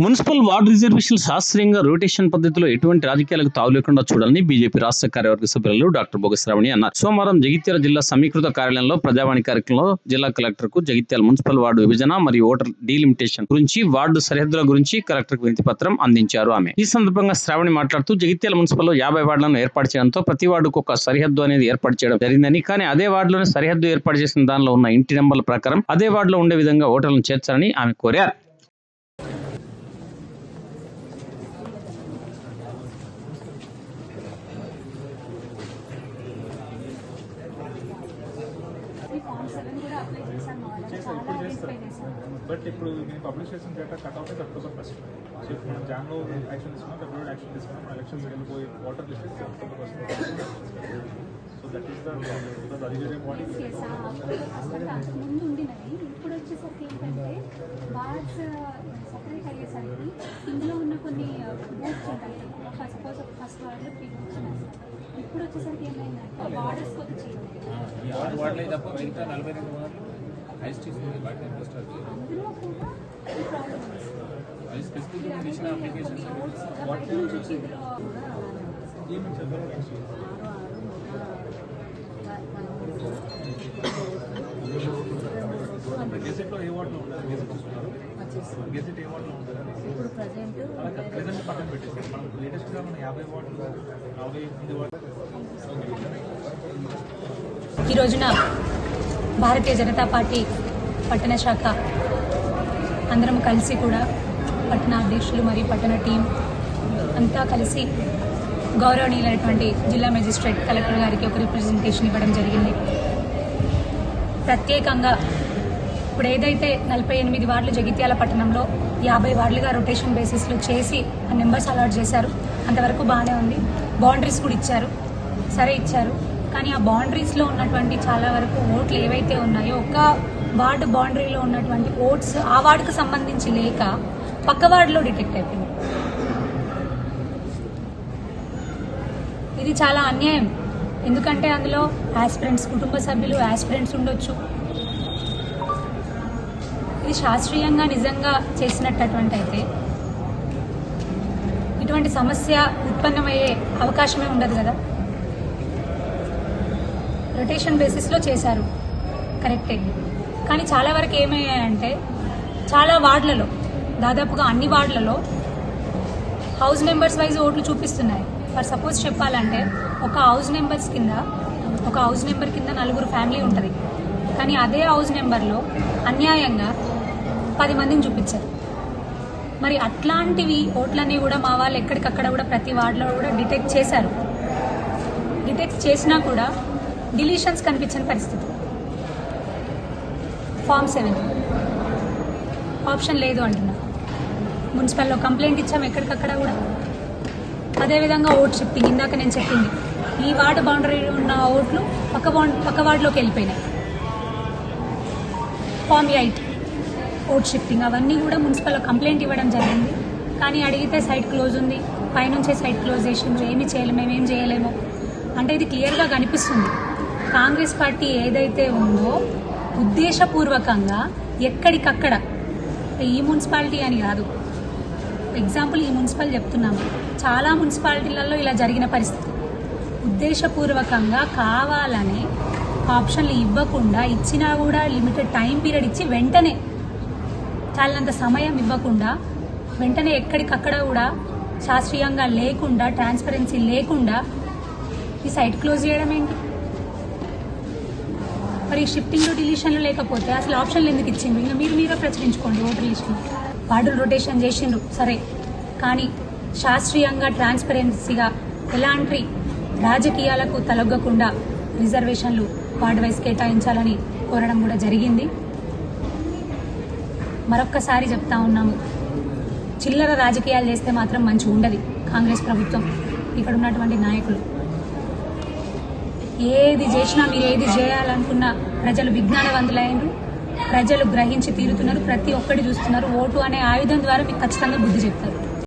Municipal ward reservation శాస్త్రీయంగా rotation పద్ధతిలో ఎటువంటి రాజకీయాలకు తావు లేకుండా చూడాలని బీజేపీ రాష్ట్ర కార్యవర్గ సభ్యులు డాక్టర్ బొగశ్రావణి అన్నారు. సోమవారం జగిత్యాల జిల్లా సమీకృత కార్యాలయంలో ప్రజావాణి కార్యక్రమంలో జిల్లా కలెక్టర్కు జగిత్యాల మున్సిపల్ వార్డు విభజన మరియు ఓటర్ డీలిమిటేషన్ గురించి వార్డు సరిహద్దుల గురించి కలెక్టర్కు వినతి పత్రం అందించారు ఆమె. ఈ సందర్భంగా శ్రావణి మాట్లాడుతూ జగిత్యాల మున్సిపల్లో యాభై వార్డులను ఏర్పాటు చేయడంతో ప్రతి వార్డుకు ఒక సరిహద్దు అనేది ఏర్పాటు చేయడం జరిగిందని కానీ అదే వార్డులోనే సరిహద్దు ఏర్పాటు చేసిన దానిలో ఉన్న ఇంటి నెంబర్ల ప్రకారం అదే వార్డులో ఉండే విధంగా ఓటర్లను చేర్చాలని ఆమె కోరారు ఈ ఫామ్ సెవెన్ కూడా అప్లై చేశాను మా వాళ్ళకి చాలా ఐడెంటిఫై చేశాను బట్ ఇప్పుడు మేము పబ్లిష్ చేసిన డేటా కట్ అవుట్ అయితే అక్టోబర్ ఫస్ట్ సో ఇప్పుడు మనం జాన్లో యాక్షన్ తీసుకున్నాం ఫిబ్రవరి యాక్షన్ తీసుకున్నాం ఎలక్షన్స్ వెళ్ళిపోయి water list October first so that is the because అది వేరే బాడీ ముందు ఉండినవి ఇప్పుడు వచ్చేసరికి ఏంటంటే వార్డ్స్ సపరేట్ అయ్యేసరికి ఇందులో ఉన్న కొన్ని ఉంటాయి. ఫస్ట్ ఫస్ట్ ఉన్నాయి. ఇప్పుడు వచ్చేసరికి ఏమైందంటే బార్డర్స్ కొద్ది చేంజ్ వార్డు వార్డులే తప్ప మిగతా నలభై రెండు వార్డులు కొన్ని ఓట్స్ బయట వచ్చి ఇందులో ఏమి చదవరు నెక్స్ట్ గెజెట్లో ఏ వార్డులో ఉండాలి? గెజెట్ చూస్తున్నారు గెజెట్ ఏ వార్డులో ఉండాలి? ఇప్పుడు ప్రజెంట్ ప్రెసెంట్ పక్కన పెట్టేసి మనం లేటెస్ట్గా మన యాభై వార్డులు నలభై ఎనిమిది వార్డులు ఈ రోజున భారతీయ జనతా పార్టీ పట్టణ శాఖ అందరం కలిసి కూడా పట్టణ అధ్యక్షులు మరియు పట్టణ టీం అంతా కలిసి గౌరవనీయులైనటువంటి జిల్లా మెజిస్ట్రేట్ కలెక్టర్ గారికి ఒక రిప్రజెంటేషన్ ఇవ్వడం జరిగింది. ప్రత్యేకంగా ఇప్పుడు ఏదైతే నలభై ఎనిమిది వార్డులు జగిత్యాల పట్టణంలో యాభై వార్డులుగా రొటేషన్ బేసిస్లో చేసి ఆ నెంబర్స్ అలాట్ చేశారు. అంతవరకు బాగానే ఉంది. బౌండరీస్ కూడా ఇచ్చారు. సరే ఇచ్చారు. కానీ ఆ బౌండరీస్లో ఉన్నటువంటి చాలా వరకు ఓట్లు ఏవైతే ఉన్నాయో ఒక వార్డు బౌండరీలో ఉన్నటువంటి ఓట్స్ ఆ వార్డుకు సంబంధించి లేక పక్క వార్డులో డిటెక్ట్ అయిపోయింది ఇది చాలా అన్యాయం. ఎందుకంటే అందులో యాస్పిరెంట్స్ కుటుంబ సభ్యులు యాస్పిరెంట్స్ ఉండొచ్చు. ఇది శాస్త్రీయంగా నిజంగా చేసినట్టటువంటి అయితే ఇటువంటి సమస్య ఉత్పన్నమయ్యే అవకాశమే ఉండదు కదా. రొటేషన్ బేసిస్లో చేశారు. కరెక్టే. కానీ చాలా వరకు ఏమయ్యాయంటే చాలా వార్డులలో దాదాపుగా అన్ని వార్డులలో హౌస్ నెంబర్స్ వైజ్ ఓట్లు చూపిస్తున్నాయి. ఫర్ సపోజ్ చెప్పాలంటే ఒక హౌస్ నెంబర్స్ కింద ఒక హౌస్ నెంబర్ కింద నలుగురు ఫ్యామిలీ ఉంటుంది. కానీ అదే హౌస్ నెంబర్లో అన్యాయంగా పది మందిని చూపించారు. మరి అట్లాంటివి ఓట్లన్నీ కూడా మా వాళ్ళు ఎక్కడికక్కడ కూడా ప్రతి వార్డులో కూడా డిటెక్ట్ చేశారు. డిటెక్ట్ చేసినా కూడా డిలీషన్స్ కనిపించని పరిస్థితి. Form seven. ఆప్షన్ లేదు అంటున్నా. మున్సిపల్లో కంప్లైంట్ ఇచ్చాము ఎక్కడికక్కడ కూడా. అదేవిధంగా ఓట్ షిఫ్టింగ్ ఇందాక నేను చెప్పింది. ఈ వార్డు బౌండరీ ఉన్న ఓట్లు పక్క బౌండ్ పక్క వార్డులోకి వెళ్ళిపోయినాయి. Form eight. ఓట్ షిఫ్టింగ్ అవన్నీ కూడా మున్సిపల్లో కంప్లైంట్ ఇవ్వడం జరిగింది. కానీ అడిగితే సైట్ క్లోజ్ ఉంది. పైనుంచే సైట్ క్లోజ్ చేసిండ్రు. ఏమి చేయలేము మేమేం చేయలేము. అంటే ఇది క్లియర్గా కనిపిస్తుంది. కాంగ్రెస్ పార్టీ ఏదైతే ఉందో ఉద్దేశపూర్వకంగా ఎక్కడికక్కడ ఈ మున్సిపాలిటీ అని కాదు. ఎగ్జాంపుల్ ఈ మున్సిపల్ చెప్తున్నాము చాలా మున్సిపాలిటీలలో ఇలా జరిగిన పరిస్థితి. ఉద్దేశపూర్వకంగా కావాలని ఆప్షన్లు ఇవ్వకుండా ఇచ్చినా కూడా లిమిటెడ్ టైం పీరియడ్ ఇచ్చి వెంటనే చాలినంత సమయం ఇవ్వకుండా వెంటనే ఎక్కడికక్కడ కూడా శాస్త్రీయంగా లేకుండా ట్రాన్స్పరెన్సీ లేకుండా ఈ సైట్ క్లోజ్ చేయడం ఏంటి మరి షిఫ్టింగ్ డిలీషన్లు లేకపోతే అసలు ఆప్షన్లు ఎందుకు ఇచ్చిండ్రు? ఇంకా మీరు మీరే ప్రచురించుకోండి ఓటర్ లిస్టులు వార్డులు రొటేషన్ చేసిండ్రు సరే. కానీ శాస్త్రీయంగా ట్రాన్స్పరెన్సీగా ఎలాంటి రాజకీయాలకు తలొగ్గకుండా రిజర్వేషన్లు వార్డు వైస్ కేటాయించాలని కోరడం కూడా జరిగింది. మరొక్కసారి చెప్తా ఉన్నాము. చిల్లర రాజకీయాలు చేస్తే మాత్రం మంచి ఉండదు కాంగ్రెస్ ప్రభుత్వం. ఇక్కడ ఉన్నటువంటి నాయకులు. ఏది చేసినా మీరు ఏది చేయాలనుకున్న ప్రజలు విజ్ఞానవంతులైనరు. ప్రజలు గ్రహించి తీరుతున్నారు. ప్రతి ఒక్కటి చూస్తున్నారు. ఓటు అనే ఆయుధం ద్వారా మీకు ఖచ్చితంగా బుద్ధి చెప్తారు.